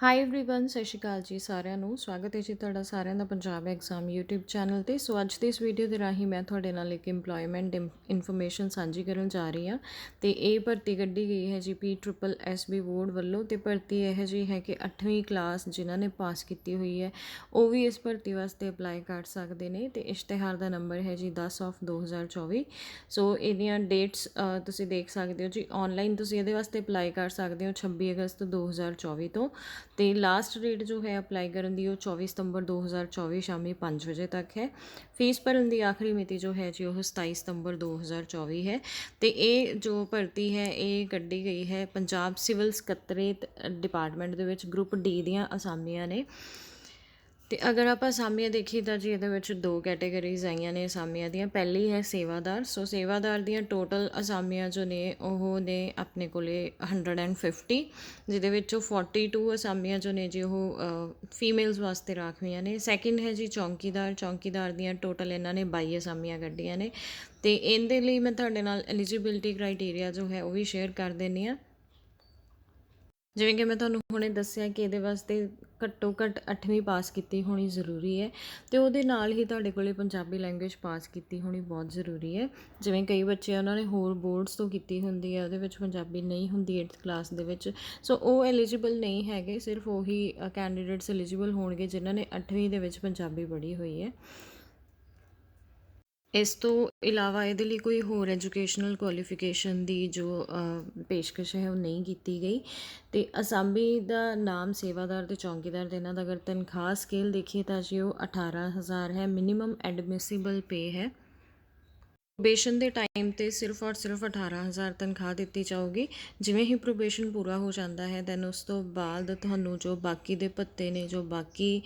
High everyone ਸਤਿ ਸ਼੍ਰੀ ਅਕਾਲ ਜੀ ਸਾਰਿਆਂ ਨੂੰ ਸਵਾਗਤ ਹੈ ਜੀ ਤੁਹਾਡਾ ਸਾਰਿਆਂ ਦਾ ਪੰਜਾਬ ਐਗਜ਼ਾਮ YouTube ਚੈਨਲ ਤੇ ਸੋ ਅੱਜ ਦੀ ਇਸ ਵੀਡੀਓ ਦੇ ਰਾਹੀਂ ਮੈਂ ਤੁਹਾਡੇ ਨਾਲ ਇੱਕ EMPLOYMENT ਇਨਫੋਰਮੇਸ਼ਨ ਸਾਂਝੀ ਕਰਨ ਜਾ ਰਹੀ ਹਾਂ ਤੇ ਇਹ ਭਰਤੀ ਕੱਢੀ ਗਈ ਹੈ ਜੀ ਪੀ ਟ੍ਰਿਪਲ ਐਸਬੀ ਬੋਰਡ ਵੱਲੋਂ ਤੇ ਭਰਤੀ ਇਹ ਜੀ ਹੈ ਕਿ 8ਵੀਂ ਕਲਾਸ ਜਿਨ੍ਹਾਂ ਨੇ ਪਾਸ ਕੀਤੀ ਹੋਈ ਹੈ ਉਹ ਵੀ ਇਸ ਭਰਤੀ ਵਾਸਤੇ ਅਪਲਾਈ ਕਰ ਸਕਦੇ ਨੇ ਤੇ ਇਸ਼ਤਿਹਾਰ ਦਾ ਨੰਬਰ ਹੈ ਜੀ 10 ਆਫ 2024 ਸੋ ਇਹਦੀਆਂ ਡੇਟਸ ਤੁਸੀਂ ਦੇਖ ਸਕਦੇ ਹੋ ਜੀ ਆਨਲਾਈਨ ਤੁਸੀਂ ਇਹਦੇ ਵਾਸਤੇ ਅਪਲਾਈ ਕਰ ਸਕਦੇ ਹੋ 26 ਅਗਸਤ 2024 ਤੋਂ ਅਤੇ ਲਾਸਟ ਡੇਟ ਜੋ ਹੈ ਅਪਲਾਈ ਕਰਨ ਦੀ ਉਹ 24 ਸਤੰਬਰ 2024 ਸ਼ਾਮੀ 5 ਵਜੇ ਤੱਕ ਹੈ। ਫੀਸ ਭਰਨ ਦੀ ਆਖਰੀ ਮਿਤੀ ਜੋ ਹੈ ਜੀ ਉਹ 27 ਸਤੰਬਰ 2024 ਹੈ। ਤੇ ਇਹ ਜੋ ਭਰਤੀ ਹੈ, ਇਹ ਕੱਢੀ ਗਈ ਹੈ ਪੰਜਾਬ ਸਿਵਲ ਸਕੱਤਰੇਤ ਡਿਪਾਰਟਮੈਂਟ ਦੇ ਵਿੱਚ ਗਰੁੱਪ ਡੀ ਦੀਆਂ ਅਸਾਮੀਆਂ ਨੇ। ਤੇ ਅਗਰ ਆਪਾਂ ਅਸਾਮੀਆਂ ਦੇਖੀ ਤਾਂ ਜੀ ਇਹਦੇ ਵਿੱਚ ਦੋ ਕੈਟਾਗਰੀਜ਼ ਆਈਆਂ ਨੇ ਅਸਾਮੀਆਂ ਦੀਆਂ। ਪਹਿਲੀ ਹੈ ਸੇਵਾਦਾਰ। ਸੋ ਸੇਵਾਦਾਰ ਦੀਆਂ ਟੋਟਲ ਅਸਾਮੀਆਂ ਜੋ ਨੇ, ਉਹ ਨੇ ਆਪਣੇ ਕੋਲੇ 150 ਜਿਹਦੇ ਵਿੱਚੋਂ 42 ਅਸਾਮੀਆਂ ਜੋ ਨੇ ਜੀ, ਉਹ ਫੀਮੇਲਸ ਵਾਸਤੇ ਰਾਖਵੀਆਂ ਨੇ। ਸੈਕਿੰਡ ਹੈ ਜੀ ਚੌਂਕੀਦਾਰ। ਚੌਂਕੀਦਾਰ ਦੀਆਂ ਟੋਟਲ ਇਹਨਾਂ ਨੇ 22 ਅਸਾਮੀਆਂ ਕੱਢੀਆਂ ਨੇ। ਤੇ ਇਹਦੇ ਲਈ ਮੈਂ ਤੁਹਾਡੇ ਨਾਲ ਐਲੀਜੀਬਿਲਟੀ ਕ੍ਰਾਈਟੇਰੀਆ ਜੋ ਹੈ, ਉਹ ਵੀ ਸ਼ੇਅਰ ਕਰ ਦਿੰਨੀ ਆ ਜਿਵੇਂ ਕਿ ਮੈਂ ਤੁਹਾਨੂੰ ਹੁਣੇ ਦੱਸਿਆ ਕਿ ਇਹਦੇ ਵਾਸਤੇ ਘੱਟੋ ਘੱਟ 8ਵੀਂ ਪਾਸ ਕੀਤੀ ਹੋਣੀ ਜ਼ਰੂਰੀ ਹੈ ਤੇ ਉਹਦੇ ਨਾਲ ਹੀ ਤੁਹਾਡੇ ਕੋਲੇ ਪੰਜਾਬੀ ਲੈਂਗੁਏਜ ਪਾਸ ਕੀਤੀ ਹੋਣੀ ਬਹੁਤ ਜ਼ਰੂਰੀ ਹੈ। ਜਿਵੇਂ ਕਈ ਬੱਚੇ ਉਹਨਾਂ ਨੇ ਹੋਰ ਬੋਰਡਸ ਤੋਂ ਕੀਤੀ ਹੁੰਦੀ ਹੈ ਉਹਦੇ ਵਿੱਚ ਪੰਜਾਬੀ ਨਹੀਂ ਹੁੰਦੀ 8th ਕਲਾਸ ਦੇ ਵਿੱਚ। ਸੋ ਉਹ ਐਲੀਜੀਬਲ ਨਹੀਂ ਹੈਗੇ, ਸਿਰਫ ਉਹੀ ਕੈਂਡੀਡੇਟਸ ਐਲੀਜੀਬਲ ਹੋਣਗੇ ਜਿਨ੍ਹਾਂ ਨੇ 8ਵੀਂ ਦੇ ਵਿੱਚ ਪੰਜਾਬੀ ਪੜ੍ਹੀ ਹੋਈ ਹੈ। ਇਸ ਤੋਂ ਇਲਾਵਾ ਇਹਦੇ ਲਈ ਕੋਈ ਹੋਰ ਐਜੂਕੇਸ਼ਨਲ ਕੁਆਲੀਫਿਕੇਸ਼ਨ ਦੀ ਜੋ ਪੇਸ਼ਕਸ਼ ਹੈ ਉਹ ਨਹੀਂ ਕੀਤੀ ਗਈ। ਅਤੇ ਅਸਾਮੀ ਦਾ ਨਾਮ ਸੇਵਾਦਾਰ ਅਤੇ ਚੌਂਕੀਦਾਰ ਦੇ ਇਹਨਾਂ ਦਾ ਅਗਰ ਤਨਖਾਹ ਸਕੇਲ ਦੇਖੀਏ ਤਾਂ ਜੀ ਉਹ 18000 ਹੈ ਮਿਨੀਮਮ ਐਡਮਿਸਿਬਲ ਪੇ ਹੈ। ਪ੍ਰੋਬੇਸ਼ਨ ਦੇ ਟਾਈਮ ਤੇ ਸਿਰਫ ਔਰ ਸਿਰਫ 18000 ਤਨਖਾਹ ਦਿੱਤੀ ਜਾਊਗੀ। ਜਿਵੇਂ ਹੀ ਪ੍ਰੋਬੇਸ਼ਨ ਪੂਰਾ ਹੋ ਜਾਂਦਾ ਹੈ ਦੈਨ ਉਸ ਤੋਂ ਬਾਅਦ ਤੁਹਾਨੂੰ ਜੋ ਬਾਕੀ ਦੇ ਭੱਤੇ ਨੇ, ਜੋ ਬਾਕੀ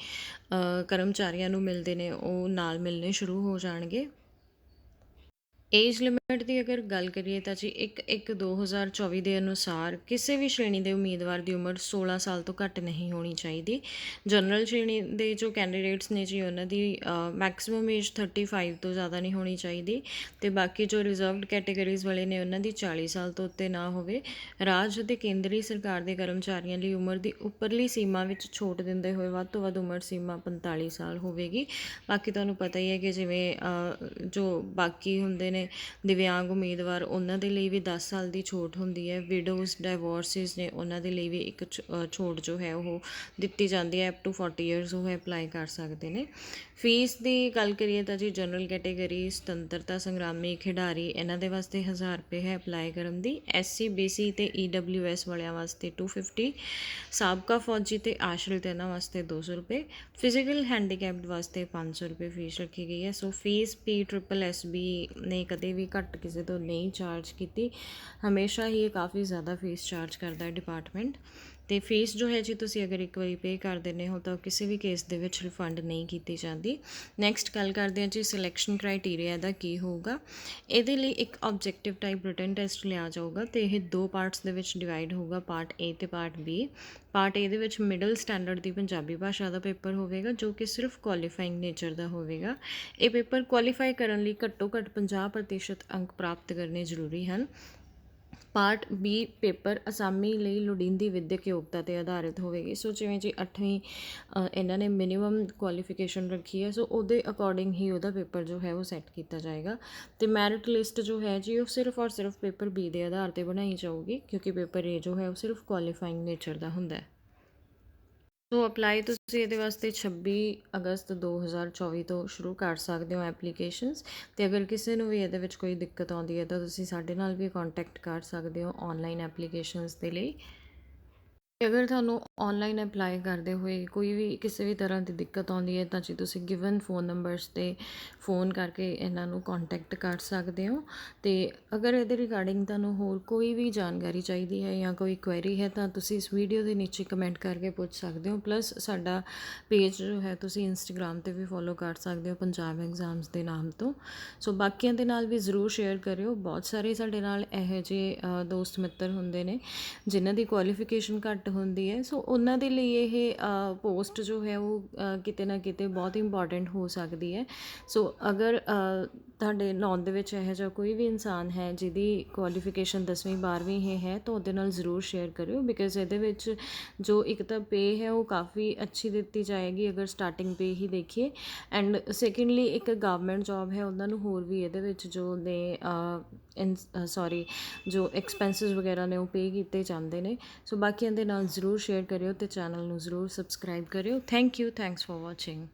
ਕਰਮਚਾਰੀਆਂ ਨੂੰ ਮਿਲਦੇ ਨੇ, ਉਹ ਨਾਲ ਮਿਲਨੇ ਸ਼ੁਰੂ ਹੋ ਜਾਣਗੇ। ਏਜ ਲਿਮਿਟ ਦੀ ਅਗਰ ਗੱਲ ਕਰੀਏ ਤਾਂ ਜੀ 1/1/2024 ਦੇ ਅਨੁਸਾਰ ਕਿਸੇ ਵੀ ਸ਼੍ਰੇਣੀ ਦੇ ਉਮੀਦਵਾਰ ਦੀ ਉਮਰ 16 ਸਾਲ ਤੋਂ ਘੱਟ ਨਹੀਂ ਹੋਣੀ ਚਾਹੀਦੀ। ਜਨਰਲ ਸ਼੍ਰੇਣੀ ਦੇ ਜੋ ਕੈਂਡੀਡੇਟਸ ਨੇ ਜੀ ਉਹਨਾਂ ਦੀ ਮੈਕਸਿਮਮ ਏਜ 35 ਤੋਂ ਜ਼ਿਆਦਾ ਨਹੀਂ ਹੋਣੀ ਚਾਹੀਦੀ ਤੇ ਬਾਕੀ ਜੋ ਰਿਜ਼ਰਵਡ ਕੈਟਾਗਰੀਜ਼ ਵਾਲੇ ਨੇ ਉਹਨਾਂ ਦੀ 40 ਸਾਲ ਤੋਂ ਉੱਤੇ ਨਾ ਹੋਵੇ। ਰਾਜ ਅਤੇ ਕੇਂਦਰੀ ਸਰਕਾਰ ਦੇ ਕਰਮਚਾਰੀਆਂ ਲਈ ਉਮਰ ਦੀ ਉੱਪਰਲੀ ਸੀਮਾ ਵਿੱਚ ਛੋਟ ਦਿੰਦੇ ਹੋਏ ਵੱਧ ਤੋਂ ਵੱਧ ਉਮਰ ਸੀਮਾ 45 ਸਾਲ ਹੋਵੇਗੀ। ਬਾਕੀ ਤੁਹਾਨੂੰ ਪਤਾ ਹੀ ਹੈ ਕਿ ਜਿਵੇਂ ਜੋ ਬਾਕੀ ਹੁੰਦੇ ਨੇ ਦਿਵਿਆਂਗ ਉਮੀਦਵਾਰ ਉਹਨਾਂ ਦੇ ਲਈ ਵੀ 10 ਸਾਲ ਦੀ ਛੋਟ ਹੁੰਦੀ ਹੈ। ਵਿਡੋਜ਼ ਡਾਈਵੋਰਸਿਸ ਨੇ ਉਹਨਾਂ ਦੇ ਲਈ ਵੀ ਇੱਕ ਛੋਟ ਜੋ ਹੈ ਉਹ ਦਿੱਤੀ ਜਾਂਦੀ ਹੈ। ਅਪ ਟੂ 40 ਇਅਰਸ ਉਹ ਅਪਲਾਈ ਕਰ ਸਕਦੇ ਨੇ। ਫੀਸ ਦੀ ਗੱਲ ਕਰੀਏ ਤਾਂ ਜੀ ਜਨਰਲ ਕੈਟੇਗਰੀ ਸੁਤੰਤਰਤਾ ਸੰਗਰਾਮੀ ਖਿਡਾਰੀ ਇਹਨਾਂ ਦੇ ਵਾਸਤੇ 1000 ਰੁਪਏ ਹੈ ਅਪਲਾਈ ਕਰਨ ਦੀ। ਐਸਸੀ ਬੀਸੀ ਤੇ ਈਡਬਲਯੂਐਸ ਵਾਲਿਆਂ ਵਾਸਤੇ 250 ਸਾਬਕਾ ਫੌਜੀ ਤੇ ਆਸ਼ਰਿਤ ਇਹਨਾਂ ਵਾਸਤੇ 200 ਰੁਪਏ ਫਿਜ਼ੀਕਲ ਹੈਂਡੀਕੈਪਡ ਵਾਸਤੇ 500 ਰੁਪਏ ਫੀਸ ਰੱਖੀ ਗਈ ਹੈ। So fee P triple S B ਨੇ ਕਦੇ ਵੀ ਘੱਟ ਕਿਸੇ ਤੋਂ ਨਹੀਂ ਚਾਰਜ ਕੀਤੀ। ਹਮੇਸ਼ਾ ਹੀ ਇਹ ਕਾਫੀ ਜ਼ਿਆਦਾ ਫੀਸ ਚਾਰਜ ਕਰਦਾ ਡਿਪਾਰਟਮੈਂਟ ਤੇ ਫੀਸ ਜੋ ਹੈ ਜੀ, ਤੁਸੀਂ ਅਗਰ ਇੱਕ ਵਾਰੀ ਪੇ ਕਰ ਦਿੰਦੇ ਹੋ ਤਾਂ ਕਿਸੇ ਵੀ ਕੇਸ ਦੇ ਵਿੱਚ ਰਿਫੰਡ ਨਹੀਂ ਕੀਤੀ ਜਾਂਦੀ। ਨੈਕਸਟ ਗੱਲ ਕਰਦੇ ਹਾਂ ਜੀ ਸਿਲੈਕਸ਼ਨ ਕ੍ਰਾਈਟੇਰੀਆ ਦਾ ਕੀ ਹੋਊਗਾ। ਇਹਦੇ ਲਈ ਇੱਕ ਆਬਜੈਕਟਿਵ ਟਾਈਪ ਰਿਟਨ ਟੈਸਟ ਲਿਆ ਜਾਊਗਾ ਤੇ ਇਹ ਦੋ ਪਾਰਟਸ ਦੇ ਵਿੱਚ ਡਿਵਾਈਡ ਹੋਊਗਾ ਪਾਰਟ A ਤੇ ਪਾਰਟ B ਪਾਰਟ A ਦੇ ਵਿੱਚ ਮਿਡਲ ਸਟੈਂਡਰਡ ਦੀ ਪੰਜਾਬੀ ਭਾਸ਼ਾ ਦਾ ਪੇਪਰ ਹੋਵੇਗਾ, ਜੋ ਕਿ ਸਿਰਫ ਕੁਆਲੀਫਾਈਂਗ ਨੇਚਰ ਦਾ ਹੋਵੇਗਾ। ਇਹ ਪੇਪਰ ਕੁਆਲੀਫਾਈ ਕਰਨ ਲਈ ਘੱਟੋ ਘੱਟ 50% ਅੰਕ ਪ੍ਰਾਪਤ ਕਰਨੇ ਜ਼ਰੂਰੀ ਹਨ। ਪਾਰਟ ਬੀ ਪੇਪਰ ਅਸਾਮੀ ਲਈ ਲੋੜੀਂਦੀ ਵਿਦਿਅਕ ਯੋਗਤਾ ਤੇ ਆਧਾਰਿਤ ਹੋਵੇਗੀ। ਸੋ ਜਿਵੇਂ ਜੀ 8ਵੀਂ ਇਹਨਾਂ ਨੇ ਮਿਨੀਮਮ ਕੁਆਲੀਫਿਕੇਸ਼ਨ ਰੱਖੀ ਹੈ, ਸੋ ਉਹਦੇ ਅਕੋਰਡਿੰਗ ਹੀ ਉਹਦਾ ਪੇਪਰ ਜੋ ਹੈ ਉਹ ਸੈੱਟ ਕੀਤਾ ਜਾਏਗਾ। ਤੇ ਮੈਰਿਟ ਲਿਸਟ ਜੋ ਹੈ ਜੀ, ਉਹ ਸਿਰਫ ਔਰ ਸਿਰਫ ਪੇਪਰ ਬੀ ਦੇ ਆਧਾਰ ਤੇ ਬਣਾਈ ਜਾਊਗੀ, ਕਿਉਂਕਿ ਪੇਪਰ ਏ ਜੋ ਹੈ ਉਹ ਸਿਰਫ ਕੁਆਲੀਫਾਈਂਗ ਨੇਚਰ ਦਾ ਹੁੰਦਾ ਹੈ। ਸੋ ਅਪਲਾਈ ਤੁਸੀਂ ਇਹਦੇ ਵਾਸਤੇ 26 ਅਗਸਤ 2024 ਤੋਂ ਸ਼ੁਰੂ ਕਰ ਸਕਦੇ ਹੋ ਐਪਲੀਕੇਸ਼ਨਸ ਤੇ ਅਗਰ ਕਿਸੇ ਨੂੰ ਵੀ ਇਹਦੇ ਵਿੱਚ ਕੋਈ ਦਿੱਕਤ ਆਉਂਦੀ ਹੈ ਤਾਂ ਤੁਸੀਂ ਸਾਡੇ ਨਾਲ ਵੀ ਕੰਟੈਕਟ ਕਰ ਸਕਦੇ ਹੋ ਆਨਲਾਈਨ ਐਪਲੀਕੇਸ਼ਨਸ ਦੇ ਲਈ। ਅਗਰ ਤੁਹਾਨੂੰ ਔਨਲਾਈਨ ਅਪਲਾਈ ਕਰਦੇ ਹੋਏ ਕੋਈ ਵੀ ਕਿਸੇ ਵੀ ਤਰ੍ਹਾਂ ਦੀ ਦਿੱਕਤ ਆਉਂਦੀ ਹੈ, ਤਾਂ ਜੀ ਤੁਸੀਂ ਗਿਵਨ ਫੋਨ ਨੰਬਰਸ ਤੇ ਫੋਨ ਕਰਕੇ ਇਹਨਾਂ ਨੂੰ ਕੋਂਟੈਕਟ ਕਰ ਸਕਦੇ ਹੋ। ਅਤੇ ਅਗਰ ਇਹਦੇ ਰਿਗਾਰਡਿੰਗ ਤੁਹਾਨੂੰ ਹੋਰ ਕੋਈ ਵੀ ਜਾਣਕਾਰੀ ਚਾਹੀਦੀ ਹੈ ਜਾਂ ਕੋਈ ਕੁਐਰੀ ਹੈ, ਤਾਂ ਤੁਸੀਂ ਇਸ ਵੀਡੀਓ ਦੇ ਨੀਚੇ ਕਮੈਂਟ ਕਰਕੇ ਪੁੱਛ ਸਕਦੇ ਹੋ। ਪਲੱਸ ਸਾਡਾ ਪੇਜ ਜੋ ਹੈ, ਤੁਸੀਂ ਇੰਸਟਾਗ੍ਰam ਤੇ ਵੀ ਫੋਲੋ ਕਰ ਸਕਦੇ ਹੋ ਪੰਜਾਬ ਐਗਜ਼ਾਮਸ ਦੇ ਨਾਮ ਤੋਂ। ਸੋ ਬਾਕੀਆਂ ਦੇ ਨਾਲ ਵੀ ਜ਼ਰੂਰ ਸ਼ੇਅਰ ਕਰਿਓ। ਬਹੁਤ ਸਾਰੇ ਸਾਡੇ ਨਾਲ ਇਹੋ ਜਿਹੇ ਦੋਸਤ ਮਿੱਤਰ ਹੁੰਦੇ ਨੇ, ਜਿਨ੍ਹਾਂ ਦੀ ਕੁਆਲੀਫਿਕੇਸ਼ਨ ਘੱਟ ਹੁੰਦੀ ਹੈ। ਸੋ ਉਹਨਾਂ ਦੇ ਲਈ ਇਹ ਪੋਸਟ ਜੋ ਹੈ ਉਹ ਕਿਤੇ ਨਾ ਕਿਤੇ ਬਹੁਤ ਇੰਪੋਰਟੈਂਟ ਹੋ ਸਕਦੀ ਹੈ। ਸੋ ਅਗਰ ਤੁਹਾਡੇ ਨੌਨ ਦੇ ਵਿੱਚ ਇਹੋ ਜਿਹਾ ਕੋਈ ਵੀ ਇਨਸਾਨ ਹੈ ਜਿਹਦੀ ਕੁਆਲੀਫਿਕੇਸ਼ਨ 10ਵੀਂ 12ਵੀਂ ਹੀ ਹੈ, ਤਾਂ ਉਹਦੇ ਨਾਲ ਜ਼ਰੂਰ ਸ਼ੇਅਰ ਕਰਿਓ ਬਿਕਾਜ਼ ਇਹਦੇ ਵਿੱਚ ਜੋ ਇੱਕ ਤਾਂ ਪੇ ਹੈ ਉਹ ਕਾਫੀ ਅੱਛੀ ਦਿੱਤੀ ਜਾਏਗੀ ਅਗਰ ਸਟਾਰਟਿੰਗ ਪੇ ਹੀ ਦੇਖੀਏ। ਐਂਡ ਸੈਕੰਡਲੀ ਇੱਕ ਗਵਰਨਮੈਂਟ ਜੌਬ ਹੈ, ਉਹਨਾਂ ਨੂੰ ਹੋਰ ਵੀ ਇਹਦੇ ਵਿੱਚ ਜੋ ਨੇ ਸੌਰੀ ਜੋ ਐਕਸਪੈਂਸਸ ਵਗੈਰਾ ਨੇ ਉਹ ਪੇ ਕੀਤੇ ਜਾਂਦੇ ਨੇ। ਸੋ ਬਾਕੀਆਂ ਦੇ ਨਾਲ ਜ਼ਰੂਰ ਸ਼ੇਅਰ ਕਰਿਓ ਤੇ ਚੈਨਲ ਨੂੰ ਜ਼ਰੂਰ ਸਬਸਕ੍ਰਾਈਬ ਕਰਿਓ thank you thanks for watching